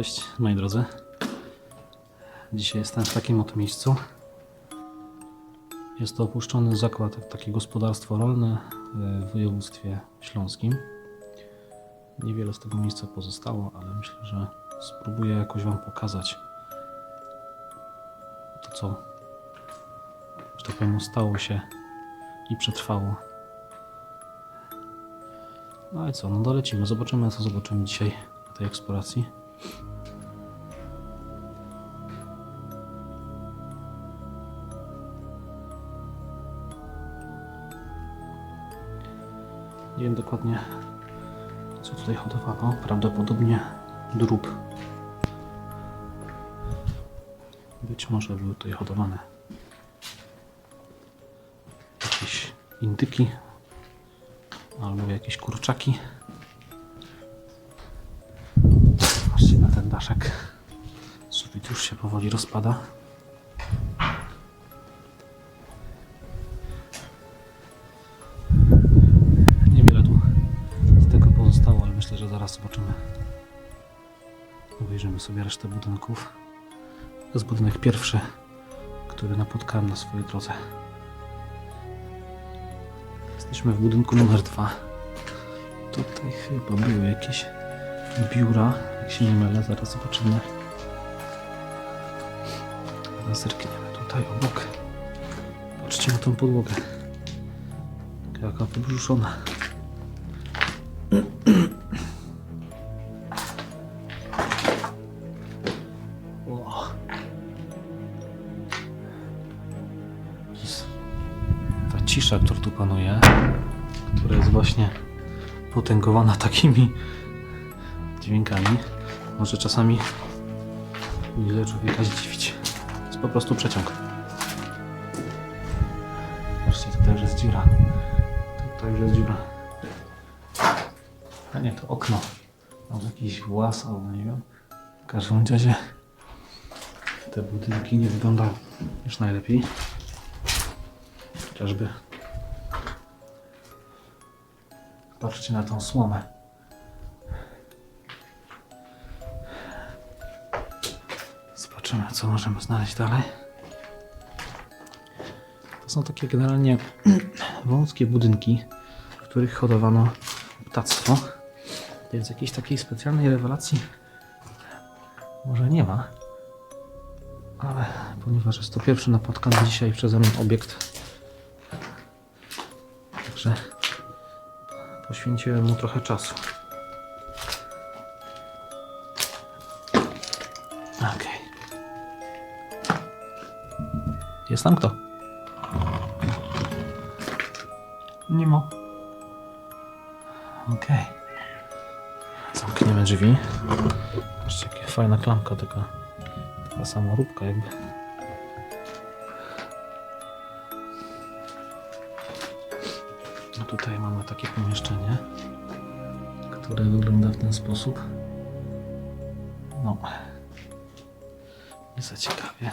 Cześć moi drodzy. Dzisiaj jestem w takim oto miejscu. Jest to opuszczony zakład, takie gospodarstwo rolne w województwie śląskim. Niewiele z tego miejsca pozostało, ale myślę, że spróbuję jakoś Wam pokazać to, co, że tak powiem, stało się i przetrwało. No i co, no dolecimy, zobaczymy co zobaczymy dzisiaj na tej eksploracji. Nie wiem dokładnie co tutaj hodowano. Prawdopodobnie drób. Być może były tutaj hodowane jakieś indyki albo jakieś kurczaki. Patrzcie na ten daszek. Sufit już się powoli rozpada. Obejrzymy sobie resztę budynków. To jest budynek pierwszy, który napotkałem na swojej drodze. Jesteśmy w budynku numer dwa. Tutaj chyba były jakieś biura, jak się nie mylę, zaraz zobaczymy. Zaraz zerkniemy tutaj obok. Patrzcie na tą podłogę. Jaka pobrzuszona. Która tu panuje, która jest właśnie potęgowana takimi dźwiękami, może czasami ile człowieka zdziwić. To jest po prostu przeciąg. Zobaczcie, tutaj już jest dziura. Tutaj już jest dziura. A nie, to okno. Może jakiś włas, albo nie wiem. W każdym razie te budynki nie wyglądają już najlepiej. Chociażby patrzcie na tą słomę. Zobaczymy, co możemy znaleźć dalej. To są takie generalnie wąskie budynki, w których hodowano ptactwo. Więc jakiejś takiej specjalnej rewelacji może nie ma. Ale ponieważ jest to pierwszy napotkany dzisiaj przeze mnie obiekt, poświęciłem mu trochę czasu. Okej. Jest tam kto? Nie ma. Okej. Zamkniemy drzwi. Jaka fajna klamka, taka, taka samoróbka jakby. Tutaj mamy takie pomieszczenie, które wygląda w ten sposób. No, nie za ciekawie.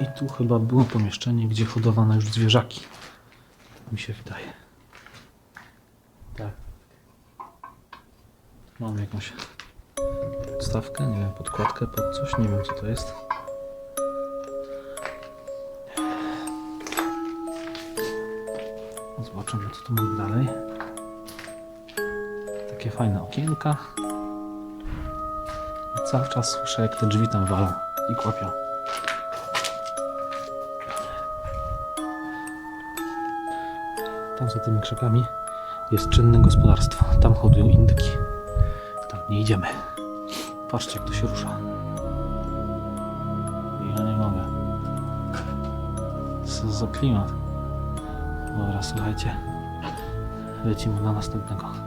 I tu chyba było pomieszczenie, gdzie hodowano już zwierzaki. Mi się wydaje. Tak. Mamy jakąś podstawkę, nie wiem, podkładkę pod coś, nie wiem co to jest. Zobaczymy co tu mamy dalej. Takie fajne okienka. I cały czas słyszę jak te drzwi tam walą i kłapią. Tam za tymi krzakami jest czynne gospodarstwo. Tam hodują indyki. Tam nie idziemy. Patrzcie, jak to się rusza. Ja nie mogę. Co za klimat. Dobra, słuchajcie. Lecimy na następnego.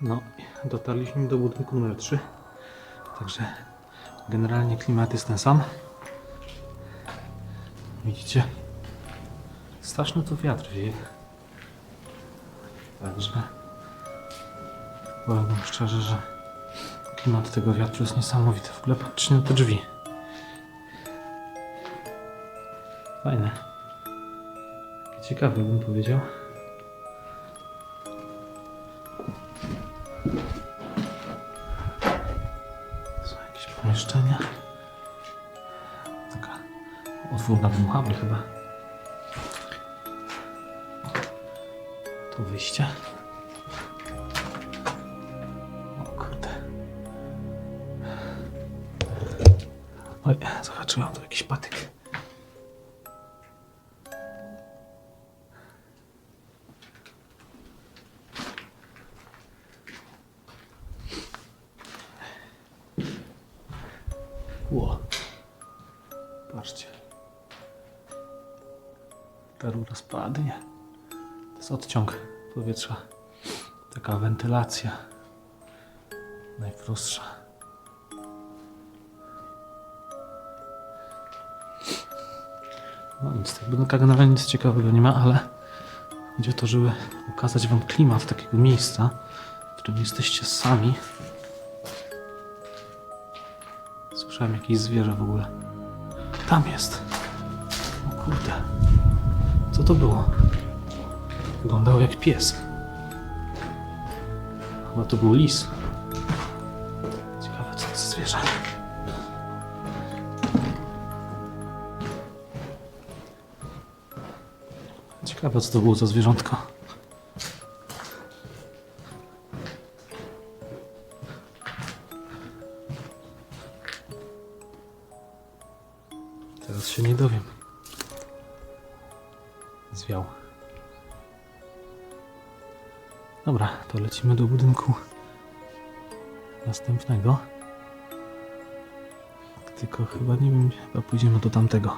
No, dotarliśmy do budynku numer 3. Także generalnie klimat jest ten sam. Widzicie? Straszny tu wiatr wieje. Także powiem szczerze, że klimat tego wiatru jest niesamowity. W ogóle patrzcie na te drzwi. Fajne. Ciekawe bym powiedział. Pomieszczenia. Taka otwór na dmuchamy chyba. Tu wyjście. O kurde. Oj, zahaczyłam tu jakiś patyk. Jest odciąg powietrza. Taka wentylacja. Najprostsza. No nic, tak budynkach generalnie nic ciekawego nie ma, ale chodzi o to, żeby ukazać wam klimat takiego miejsca, w którym jesteście sami. Słyszałem jakieś zwierzę w ogóle. Tam jest. O kurde. Co to było? Wyglądało jak pies. Chyba to był lis. Ciekawe co to zwierzę. Ciekawe co to było za zwierzątko. Lecimy do budynku następnego. Tylko chyba nie wiem, chyba pójdziemy do tamtego.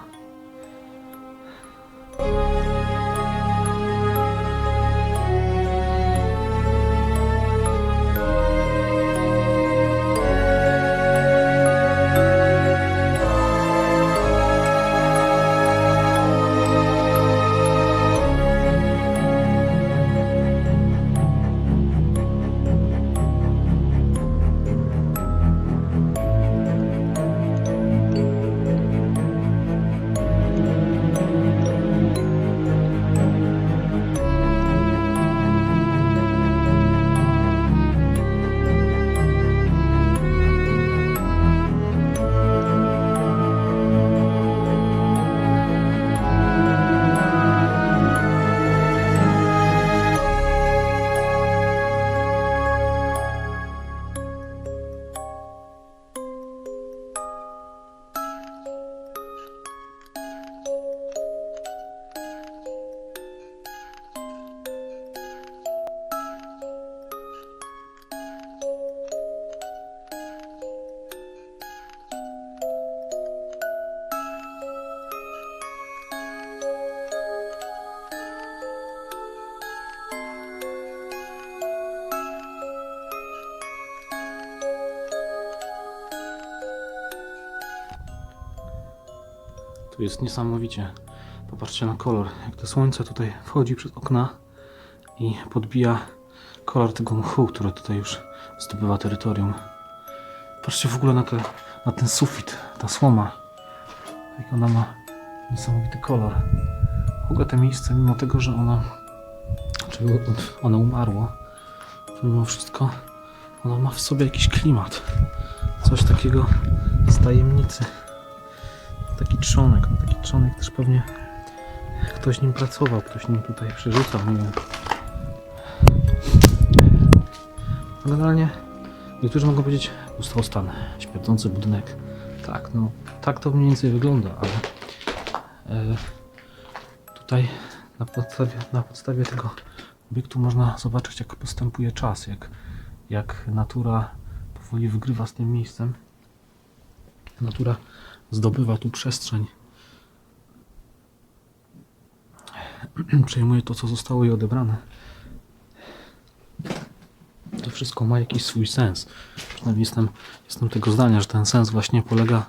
Tu jest niesamowicie. Popatrzcie na kolor. Jak to słońce tutaj wchodzi przez okna i podbija kolor tego mchu, który tutaj już zdobywa terytorium. Patrzcie w ogóle na, te, na ten sufit, ta słoma. Jak ona ma niesamowity kolor. W ogóle to miejsce, mimo tego, że ona, czy ono umarło, to mimo wszystko ono ma w sobie jakiś klimat. Coś takiego z tajemnicy taki trzonek. No taki trzonek też pewnie ktoś nim pracował, ktoś nim tutaj przerzucał, nie wiem. Generalnie niektórzy mogą powiedzieć ustał stan, śmierdzący budynek. Tak, no tak to mniej więcej wygląda, ale e, tutaj na podstawie, na podstawie tego obiektu można zobaczyć jak postępuje czas, jak, jak natura powoli wygrywa z tym miejscem. Natura zdobywa tu przestrzeń. Przejmuje to, co zostało jej odebrane. To wszystko ma jakiś swój sens. Przynajmniej jestem, jestem tego zdania, że ten sens właśnie polega,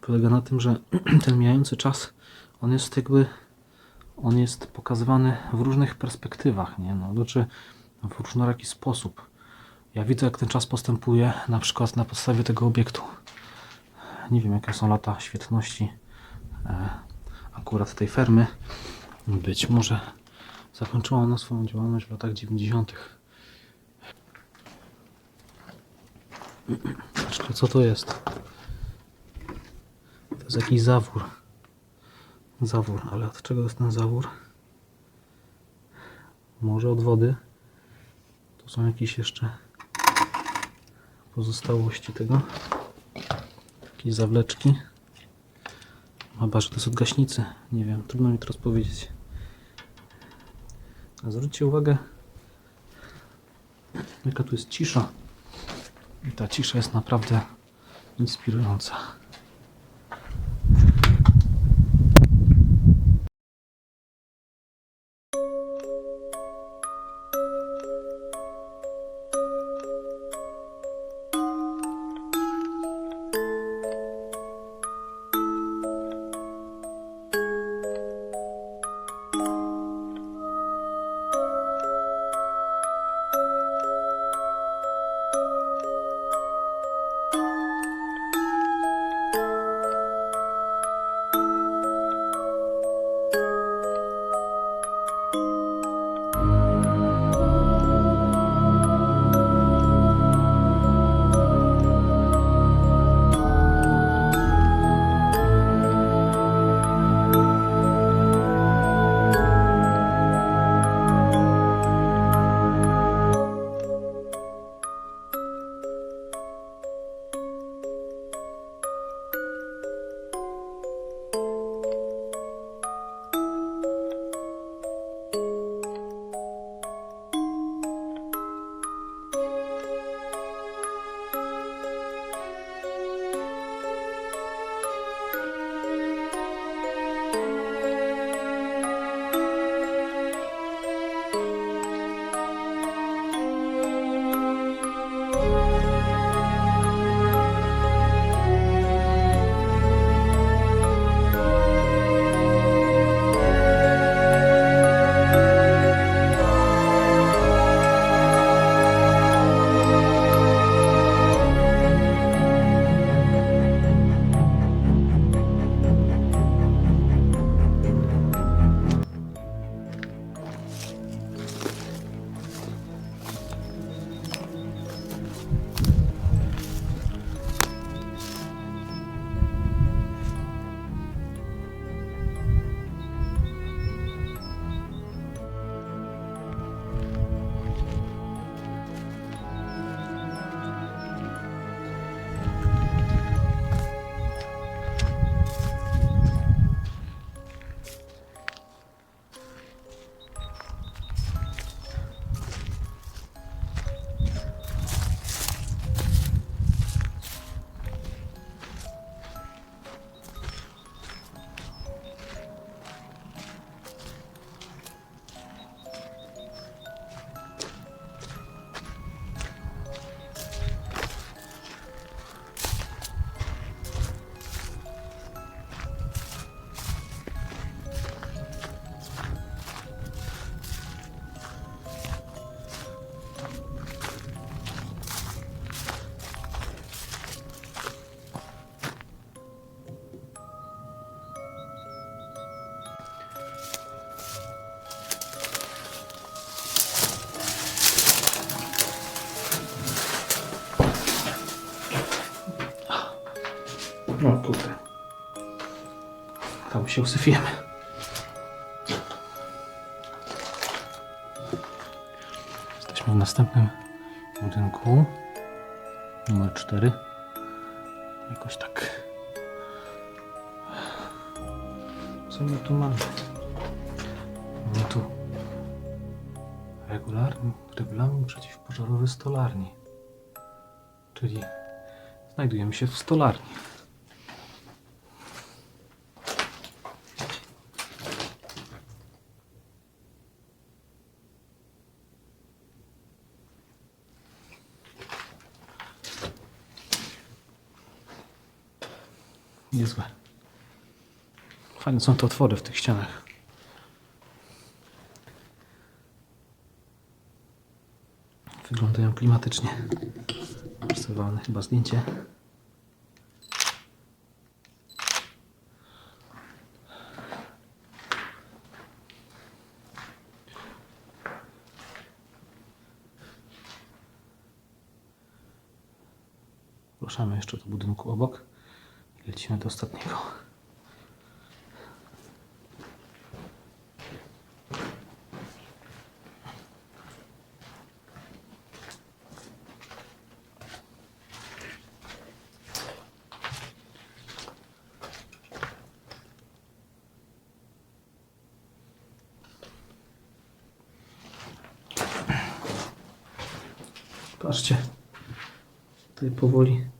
polega na tym, że ten mijający czas, on jest jakby, on jest pokazywany w różnych perspektywach, nie? No, znaczy w różnoraki sposób. Ja widzę, jak ten czas postępuje, na przykład na podstawie tego obiektu. Nie wiem, jakie są lata świetności e, akurat tej fermy. Być może zakończyła ona swoją działalność w latach 90. Patrzcie, co to jest? To jest jakiś zawór. Zawór, ale od czego jest ten zawór? Może od wody? Tu są jakieś jeszcze pozostałości tego. Jakieś zawleczki. Chyba, że to jest od gaśnicy. Nie wiem, trudno mi teraz powiedzieć. A zwróćcie uwagę, jaka tu jest cisza. I ta cisza jest naprawdę inspirująca. No kurde. Tam się usyfiemy. Jesteśmy w następnym budynku. Numer 4. Jakoś tak. Co my tu mamy? Mamy tu regularny, regulamin przeciwpożarowy stolarni. Czyli znajdujemy się w stolarni. Niezłe. Fajne są te otwory w tych ścianach. Wyglądają klimatycznie. Rysowałem chyba zdjęcie. Ruszamy jeszcze do budynku obok lecimy do ostatniego. Patrzcie, tutaj powoli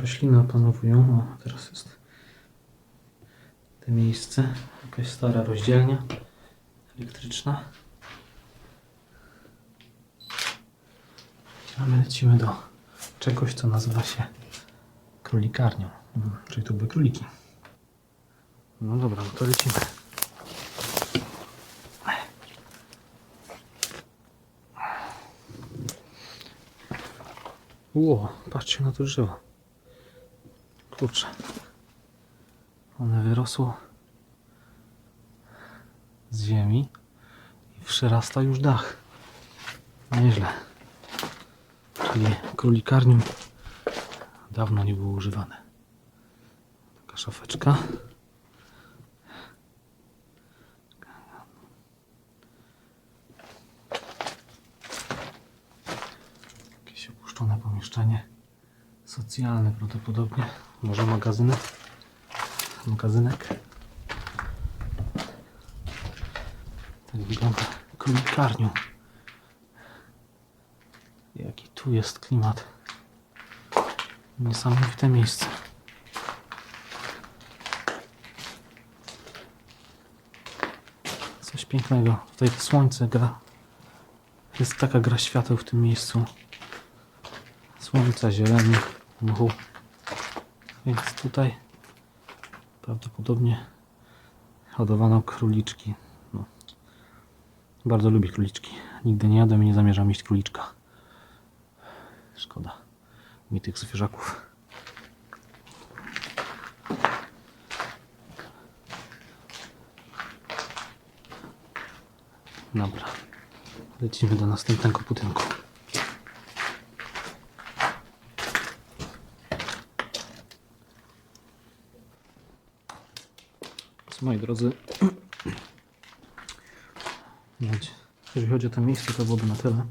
rośliny opanowują. O, teraz jest to miejsce, jakaś stara rozdzielnia elektryczna. A my lecimy do czegoś, co nazywa się królikarnią. Mhm, Czyli tu były króliki. No dobra, no to lecimy. Ło, patrzcie na to drzewo. Kurczę. One wyrosło z ziemi i przyrasta już dach. Nieźle. Czyli królikarnium dawno nie było używane. Taka szafeczka. Jakieś opuszczone pomieszczenie socjalne prawdopodobnie. Może magazynek. Magazynek. Tak wygląda królikarnium. Jaki tu jest klimat. Niesamowite miejsce. Coś pięknego. Tutaj słońce gra. Jest taka gra świateł w tym miejscu. Słońca, zieleni, mchu. Więc tutaj prawdopodobnie hodowano króliczki. No. Bardzo lubię króliczki. Nigdy nie jadłem i nie zamierzam jeść króliczka. Szkoda mi tych zwierzaków. Dobra. Lecimy do następnego budynku. Moi drodzy, jeżeli chodzi o to miejsce, to byłoby na tyle.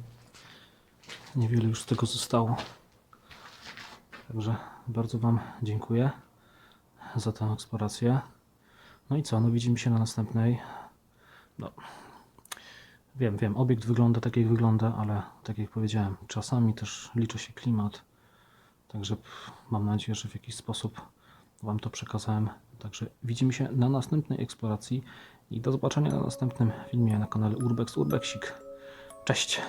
Niewiele już z tego zostało. Także bardzo Wam dziękuję za tę eksplorację. No i co? No widzimy się na następnej. No, wiem, wiem, obiekt wygląda tak jak wygląda, ale tak jak powiedziałem, czasami też liczy się klimat. Także mam nadzieję, że w jakiś sposób Wam to przekazałem. Także widzimy się na następnej eksploracji i do zobaczenia na następnym filmie na kanale Urbex Urbexik. Cześć!